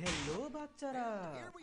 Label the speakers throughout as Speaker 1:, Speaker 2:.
Speaker 1: Hello বাচ্চারা।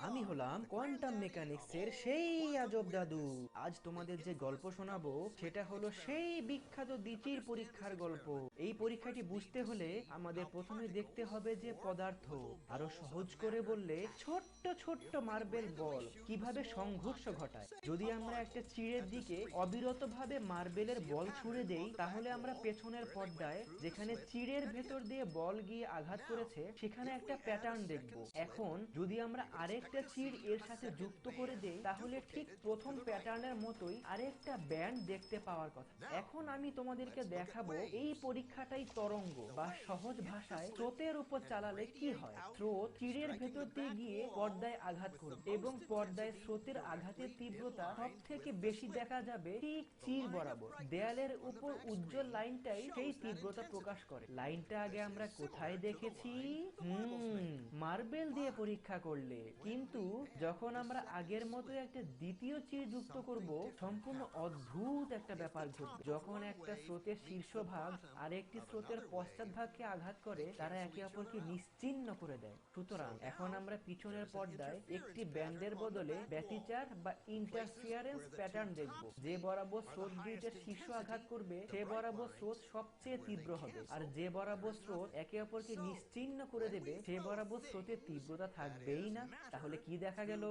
Speaker 1: আমি হলাম কোয়ান্টাম মেকানিক্স এর সেই আজব দাদু আজ তোমাদের যে গল্প শোনাবো সেটা হলো সেই বিখ্যাত দিচির পরীক্ষার গল্প। এই পরীক্ষাটি বুঝতে হলে আমাদের প্রথমে দেখতে হবে যে পদার্থ। আরও সহজ করে বললে ছোট্ট ছোট্ট মার্বেল বল কীভাবে সংঘর্ষ ঘটায়? যদি আমরা একটা চিড়ের দিকে অবিরতভাবে মার্বেলের বল ছুড়ে দেই তাহলে আমরা পেছনের পর্দায় যেখানে চিড়ের ভেতর দিয়ে বল গিয়ে আঘাত করেছে সেখানে একটা প্যাটার্ন দেখব। এখন যদি আমরা আরেকটা চিড় এর সাথে যুক্ত করে দেই, তাহলে ঠিক প্রথম প্যাটার্নের মতোই আরেকটা ব্যান্ড দেখতে পাওয়ার কথা। এখন আমি তোমাদেরকে দেখাবো এই পরীক্ষাটাই তরঙ্গ বা সহজ ভাষায় স্রোতের উপর চালালে কি হয়। স্রোত চিড়ের ভেতর দিয়ে গিয়ে পর্দায় আঘাত করবে এবং পর্দায় স্রোতের আঘাতের তীব্রতা সব থেকে বেশি দেখা যাবে ঠিক চির বরাবর। দেয়ালের উপর উজ্জ্বল লাইনটাই সেই তীব্রতা প্রকাশ করে। লাইনটা আগে আমরা কোথায় দেখেছি? হুম, মার্বেল দিয়ে পরীক্ষা করলে, কিন্তু যখন আমরা আগের মতো একটা দ্বিতীয় চির যুক্ত করব, সম্পূর্ণ অদ্ভুত একটা ব্যাপার ঘটবে। যখন একটা স্রোতের শীর্ষভাগ আর একটি স্রোতের পশ্চাৎ ভাগকে আঘাত করে, তারা একে অপরকে নিশ্চিহ্ন করে দেয়। সুতরাং, এখন আমরা পিছনের পর্দায় একটি ব্যান্ডের বদলে ব্যতিচার বা ইন্টারফিয়ারেন্স প্যাটার্ন দেখব। যে বরাবর স্রোত ব্রিজের শীর্ষ আঘাত করবে, সে বরাবর স্রোত সবচেয়ে তীব্র হবে। আর যে বরাবর স্রোত একে অপরকে নিশ্চিহ্ন করে দেবে, সে বরাবর স্রোতের তীব্রতা থাকবেই না? তাহলে কি দেখা গেল?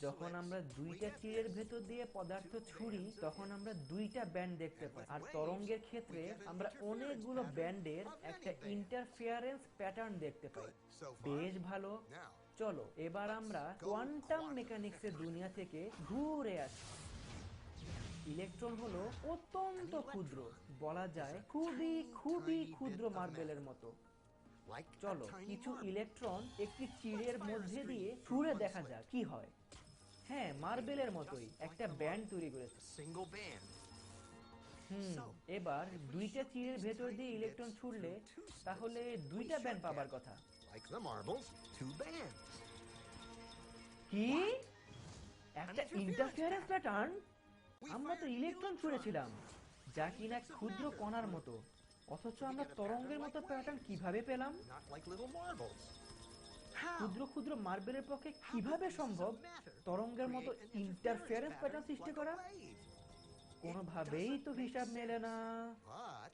Speaker 1: যখন আমরা দুইটা চিরের ভেতর দিয়ে পদার্থ ছুরি তখন আমরা দুইটা ব্যান্ড দেখতে পাই। আর তরঙ্গের ক্ষেত্রে আমরা অনেকগুলো ব্যান্ডের একটা ইন্টারফিয়ারেন্স প্যাটার্ন দেখতে পাই। বেশ ভালো। চলো এবার আমরা কোয়ান্টাম মেকানিক্সের দুনিয়া থেকে ঘুরে আসি। ইলেকট্রন হলো অত্যন্ত ক্ষুদ্র বলা যায় খুবই খুবই ক্ষুদ্র মার্বেলের মতো। চলো কিছু ইলেকট্রন একটি চিড়ের মধ্যে দিয়ে ছুঁড়ে দেখা যাক কি হয়। হ্যাঁ মার্বেলের মতোই একটা ব্যান্ড তৈরি করেছে। হুম এবার দুইটা চিড়ের ভেতর দিয়ে ইলেকট্রন ছুড়লে তাহলে দুইটা ব্যান্ড পাবার কথা. কি? একটা ইন্টারফিয়ারেন্স প্যাটার্ন আমরা তো ইলেকট্রন ছুঁড়েছিলাম যা কিনা ক্ষুদ্র কণার মতো। অথচ আমরা তরঙ্গের মতো প্যাটার্ন কীভাবে পেলাম. ক্ষুদ্র ক্ষুদ্র মার্বেলের পক্ষে কীভাবে সম্ভব? তরঙ্গের মতো ইন্টারফিয়ারেন্স প্যাটার্ন সৃষ্টি করা? কোনোভাবেই তো হিসাব মেলে না।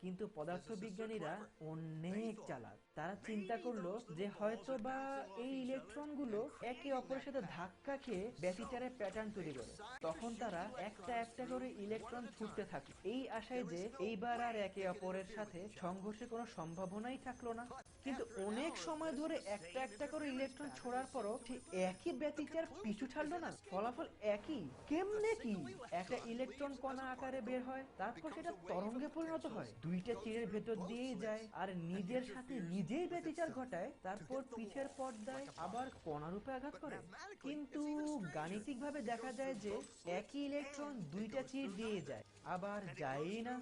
Speaker 1: কিন্তু পদার্থবিজ্ঞানীরা অনেক চালাক। তারা চিন্তা করল যে হয়তো বা এই ইলেকট্রনগুলো একে অপরের সাথে ধাক্কা খেয়ে ব্যতিচারের প্যাটার্ন তৈরি করে। তখন তারা একটা একটা করে ইলেকট্রন ছুটতে থাকে। এই আশায় যে এইবার আর একে অপরের সাথে সংঘর্ষের কোনো সম্ভাবনাই থাকল না। কিন্তু অনেক সময় ধরে একটা একটা করে ইলেকট্রন ছোড়ার পরও সে একই ব্যতিচার পিছু ছাড়লো না ফলাফল একই। কেমনে কি একটা ইলেকট্রন কণা আকারে বের হয় তারপর সেটা তরঙ্গে পরিণত হয় দুইটা তীরের ভেতর দিয়েই যায় আর নিজের সাথে নিজেই ব্যতিচার ঘটায় তারপর পিছের পর্দায় আবার কণারূপে আঘাত করে। কিন্তু গাণিতিক ভাবে দেখা যায় যে একই ইলেকট্রন দুইটা চির দিয়ে যায় আবার যায়ই না।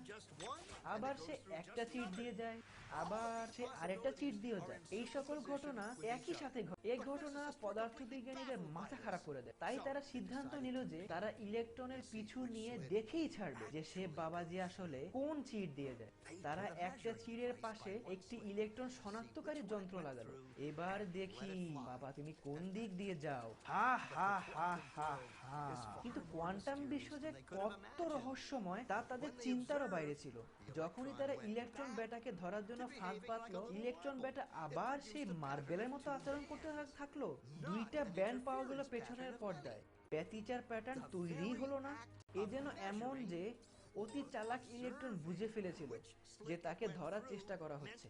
Speaker 1: আবার সে একটা চিট দিয়ে যায় আবার সে আরেকটা চিট দিয়ে যায়। এই সকল ঘটনা একই সাথে ঘটে। এই ঘটনা পদার্থবিজ্ঞানীদের মাথা খারাপ করে দেয়। তাই তারা সিদ্ধান্ত নিল যে তারা ইলেকট্রনের পিছু নিয়ে দেখেই ছাড়বে যে সে বাবাজি আসলে কোন চিট দিয়ে যায়। তারা একটা চিড়ের পাশে একটি ইলেকট্রন শনাক্তকারী যন্ত্র লাগালো। এবার দেখি, বাবা, তুমি কোন দিক দিয়ে যাও? হা হা হা হা হা। কিন্তু কোয়ান্টাম বিশ্ব যে কত রহস্যময়, তা তাদের চিন্তারও বাইরে ছিল। যখনই তারা ইলেকট্রন বেটাকে ধরার জন্য ফাঁক পাতলো, ইলেকট্রন ব্যাটা আবার সেই মার্বেলের মতো আচরণ করতে থাকল। দুইটা ব্যান্ড পাওয়া গেল পেছনের পর্দায়। ব্যতিচার প্যাটার্ন তৈরি হলো না। এ যেন এমন যে অতি চালাক ইলেকট্রন বুঝে ফেলেছিল যে তাকে ধরার চেষ্টা করা হচ্ছে।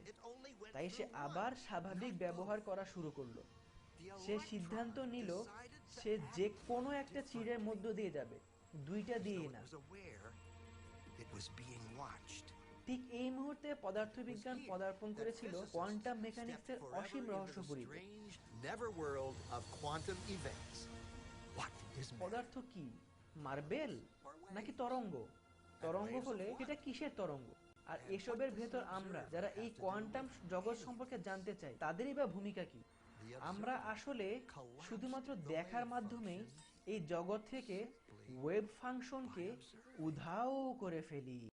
Speaker 1: তাই সে আবার স্বাভাবিক ব্যবহার করা শুরু করল। সে সিদ্ধান্ত নিল, সে যে কোনো একটা চিড়ের মধ্য দিয়ে যাবে। দুইটা দিয়ে না।
Speaker 2: It was being watched.
Speaker 1: ঠিক এই মুহূর্তে পদার্থবিজ্ঞান পদার্পণ করেছিল কোয়ান্টাম মেকানিক্সের অসীম পদার্থ কি? মার্বেল? নাকি তরঙ্গ? তরঙ্গ হলে সেটা কিসের তরঙ্গ? আর এসবের ভেতর আমরা যারা এই কোয়ান্টাম জগৎ সম্পর্কে জানতে চাই তাদেরই বা ভূমিকা কি? আমরা আসলে শুধুমাত্র দেখার মাধ্যমেই এই জগৎ থেকে ওয়েব ফাংশনকে উধাও করে ফেলি।